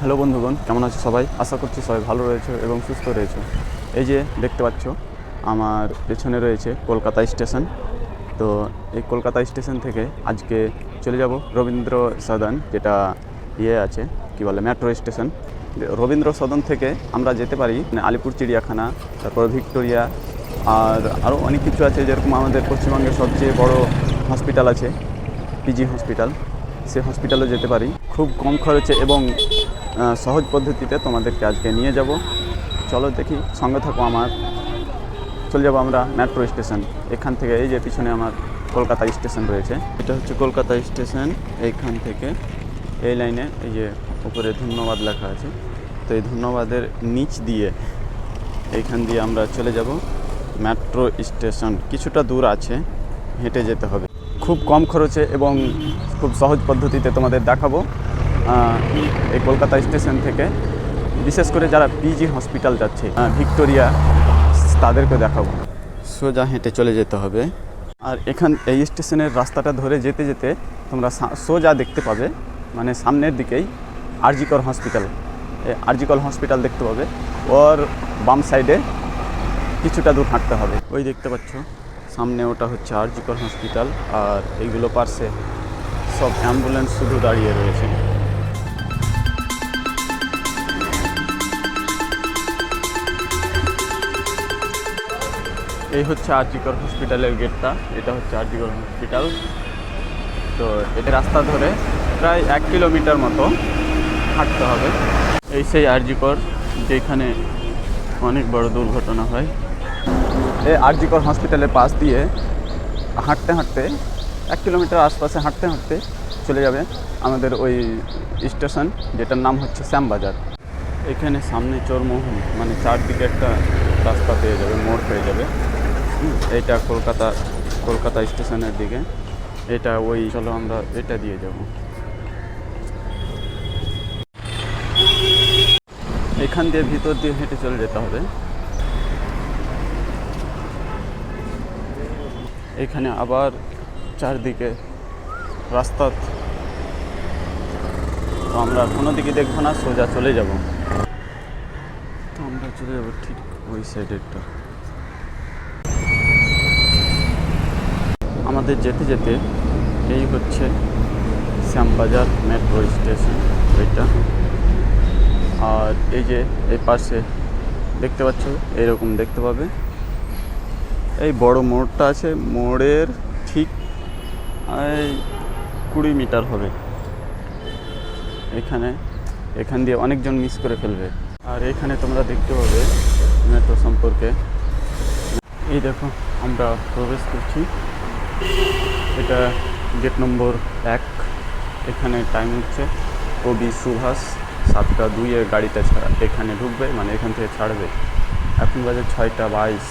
Hello বন্ধুগণ, কেমন আছো সবাই? আশা করছি সবাই ভালো রয়েছে এবং সুস্থ রয়েছে। এই যে দেখতে পাচ্ছ, আমার পেছনে রয়েছে কলকাতা স্টেশন। তো এই কলকাতা স্টেশন থেকে আজকে চলে যাব রবীন্দ্র সদন, যেটা ইয়ে আছে, কি বলে, মেট্রো স্টেশন। রবীন্দ্র সদন থেকে আমরা যেতে পারি মানে আলিপুর চিড়িয়াখানা, তারপর ভিক্টোরিয়া, আর আরও অনেক কিছু আছে যেরকম আমাদের পশ্চিমবঙ্গের সবচেয়ে বড় হসপিটাল আছে পিজি হসপিটাল সে হসপিটালে যেতে পারি। খুব কম খরচে এবং সহজ পদ্ধতিতে তোমাদেরকে আজকে নিয়ে যাব। চলো দেখি, সঙ্গে থাকো আমার। চলে যাব আমরা মেট্রো স্টেশন। এখান থেকে এই যে পিছনে আমার কলকাতা স্টেশন রয়েছে। এটা হচ্ছে কলকাতা স্টেশন। এইখান থেকে এই লাইনে এই যে উপরে ধন্যবাদ লেখা আছে। তো এই ধন্যবাদের নিচ দিয়ে এইখান দিয়ে আমরা চলে যাব মেট্রো স্টেশন। কিছুটা দূর আছে, হেঁটে যেতে হবে। খুব কম খরচে এবং খুব সহজ পদ্ধতিতে তোমাদের দেখাবো। এই কলকাতা স্টেশন থেকে বিশেষ করে যারা পিজি হসপিটাল যাচ্ছে ভিক্টোরিয়া তাদেরকে দেখাবো। সোজা হেঁটে চলে যেতে হবে। আর এখান এই স্টেশনের রাস্তাটা ধরে যেতে যেতে তোমরা সোজা দেখতে পাবে মানে সামনের দিকেই আরজিকর হসপিটাল এই আরজিকর হসপিটাল দেখতে পাবে। ওর বাম সাইডে কিছুটা দূর হাঁটতে হবে। ওই দেখতে পাচ্ছ সামনে ওটা হচ্ছে আরজিকর হসপিটাল আর এইগুলো পার্শ্বে সব অ্যাম্বুলেন্স শুধু দাঁড়িয়ে রয়েছে। এই হচ্ছে আরজিকর হসপিটালের গেটটা, এটা হচ্ছে আরজিকর হসপিটাল। তো এটা রাস্তা ধরে প্রায় এক কিলোমিটার মতো হাঁটতে হবে। এই সেই আরজিকর, যেখানে অনেক বড় দুর্ঘটনা হয়। এই আরজিকর হসপিটালের পাশ দিয়ে হাঁটতে হাঁটতে, এক কিলোমিটার আশপাশে হাঁটতে হাঁটতে চলে যাবে আমাদের ওই স্টেশন, যেটার নাম হচ্ছে শ্যামবাজার। এখানে সামনে চোরমোহন মানে চারদিকে একটা রাস্তা পেয়ে যাবে, মোড় পেয়ে যাবে। এটা কলকাতা কলকাতা স্টেশনের দিকে। এটা ওই, চলো আমরা এটা দিয়ে যাব। এখান দিয়ে ভিতর দিয়ে হেঁটে চলে যেতে হবে। এখানে আবার চারদিকে রাস্তা। তো আমরা কোনো দিকে দেখব না, সোজা চলে যাব। তো আমরা চলে যাব ঠিক ওই সাইডেরটা আমাদের যেতে যেতে এই হচ্ছে শ্যামবাজার মেট্রো স্টেশন ওইটা আর এই যে এই পাশে দেখতে পাচ্ছ, এরকম দেখতে পাবে। এই বড় মোড়টা আছে, মোড়ের ঠিক এই কুড়ি মিটার হবে। এখানে, এখান দিয়ে অনেকজন মিস করে ফেলবে। আর এখানে তোমরা দেখতে পাবে মেট্রো সম্পর্কে। এই দেখো, আমরা প্রবেশ করছি। এটা গেট নম্বর এক। এখানে টাইম হচ্ছে। কবি সুভাষ সাতটা দুইয়ের গাড়িটা ছাড়া এখানে ঢুকবে মানে এখান থেকে ছাড়বে। এখন বাজে ছয়টা বাইশ।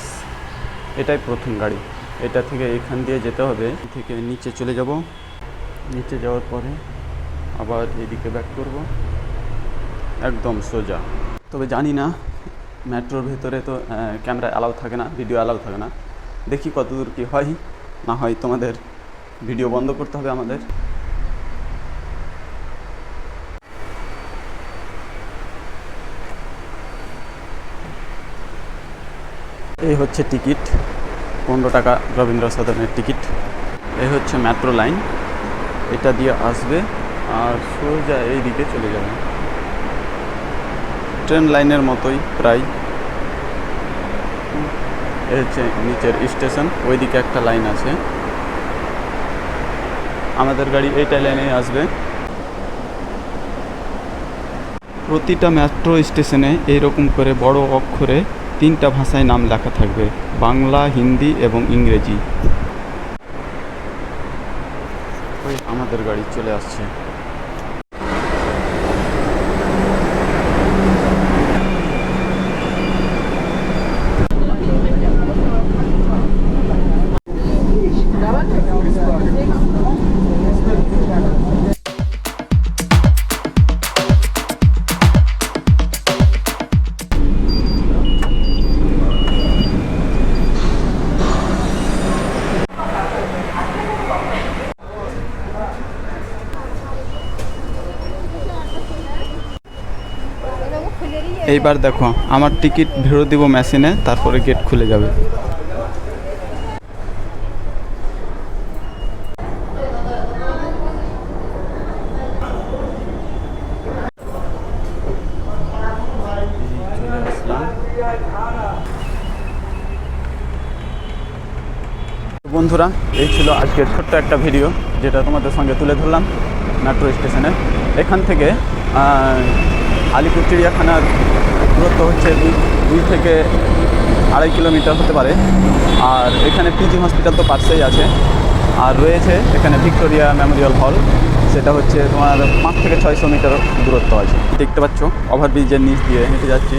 এটাই প্রথম গাড়ি। এটা থেকে এখান দিয়ে যেতে হবে। থেকে নিচে চলে যাব। নিচে যাওয়ার পরে আবার এদিকে ব্যাক করব। একদম সোজা। তবে জানি না মেট্রোর ভেতরে তো ক্যামেরা অ্যালাউ থাকে না ভিডিও অ্যালাউ থাকে না। দেখি কতদূর কী হয়। না হয় তোমাদের ভিডিও বন্ধ করতে হবে আমাদের। এই হচ্ছে টিকিট, পনেরো টাকা রবীন্দ্র সদনের টিকিট। এই হচ্ছে মেট্রো লাইন, এটা দিয়ে আসবে আর সোজা এই দিকে চলে যাবে। ট্রেন লাইনের মতোই প্রায়। হচ্ছে নিচের স্টেশন, ওইদিকে একটা লাইন আছে। আমাদের গাড়ি এইটা লাইনে আসবে। প্রতিটা মেট্রো স্টেশনে এইরকম করে বড় অক্ষরে তিনটা ভাষায় নাম লেখা থাকবে, বাংলা, হিন্দি এবং ইংরেজি। আমাদের গাড়ি চলে আসছে। এইবার দেখো, আমার টিকিট ভেরত দিব মেশিনে, তারপরে গেট খুলে যাবে। বন্ধুরা, এই ছিল আজকের ছোট্ট একটা ভিডিও যেটা তোমাদের সঙ্গে তুলে ধরলাম মেট্রো স্টেশনে এখান থেকে আলিপুর চিড়িয়াখানার দূরত্ব হচ্ছে দুই থেকে আড়াই কিলোমিটার হতে পারে। আর এখানে পিজি হসপিটাল তো পাশেই আছে। আর রয়েছে এখানে ভিক্টোরিয়া মেমোরিয়াল হল, সেটা হচ্ছে তোমার পাঁচ থেকে ছয়শো মিটার দূরত্ব আছে। দেখতে পাচ্ছ, ওভারব্রিজের নিচ দিয়ে হেঁটে যাচ্ছি।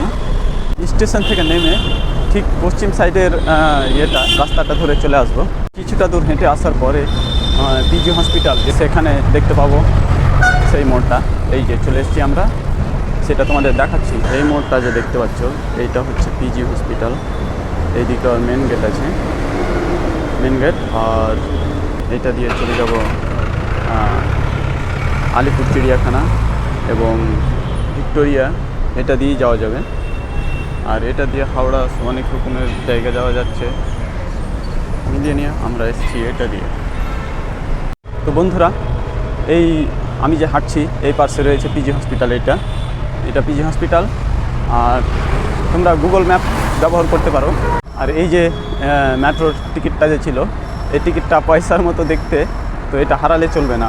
স্টেশন থেকে নেমে ঠিক পশ্চিম সাইডের ইয়েটা, রাস্তাটা ধরে চলে আসব। কিছুটা দূর হেঁটে আসার পরে পিজি হসপিটাল সেখানে দেখতে পাবো সেই মোড়টা। এই যে চলে এসেছি আমরা। সেটা তোমাদের দেখাচ্ছি। এই মোড়টা যে দেখতে পাচ্ছ, এইটা হচ্ছে পিজি হসপিটাল এইদিকে মেন গেট আছে। মেন গেট আর এটা দিয়ে চলে যাব আলিপুর চিড়িয়াখানা এবং ভিক্টোরিয়া। এটা দিয়েই যাওয়া যাবে। আর এটা দিয়ে হাওড়া অনেক রকমের জায়গা যাওয়া যাচ্ছে। মিলিয়ে নিয়ে আমরা এসেছি এটা দিয়ে। তো বন্ধুরা, এই আমি যে হাঁটছি, এই পাশে রয়েছে পিজি হসপিটাল এটা এটা পিজি হসপিটাল আর তোমরা গুগল ম্যাপ ব্যবহার করতে পারো। আর এই যে মেট্রোর টিকিটটা যে ছিল, এই টিকিটটা পয়সার মতো দেখতে, তো এটা হারালে চলবে না।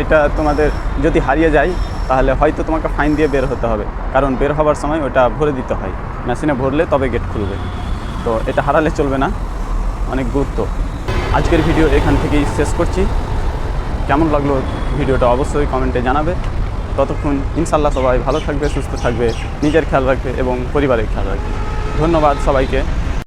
এটা তোমাদের যদি হারিয়ে যায়, তাহলে হয়তো তোমাকে ফাইন দিয়ে বের হতে হবে। কারণ বের হওয়ার সময় ওটা ভরে দিতে হয়। মেশিনে ভরলে তবে গেট খুলবে। তো এটা হারালে চলবে না। অনেক গুরুত্ব। আজকের ভিডিও এখান থেকেই শেষ করছি। কেমন লাগল ভিডিওটা অবশ্যই কমেন্টে জানাবে। ততক্ষণ ইনশাল্লাহ সবাই ভালো থাকবে, সুস্থ থাকবে, নিজের খেয়াল রাখবে এবং পরিবারের খেয়াল রাখবে। ধন্যবাদ সবাইকে।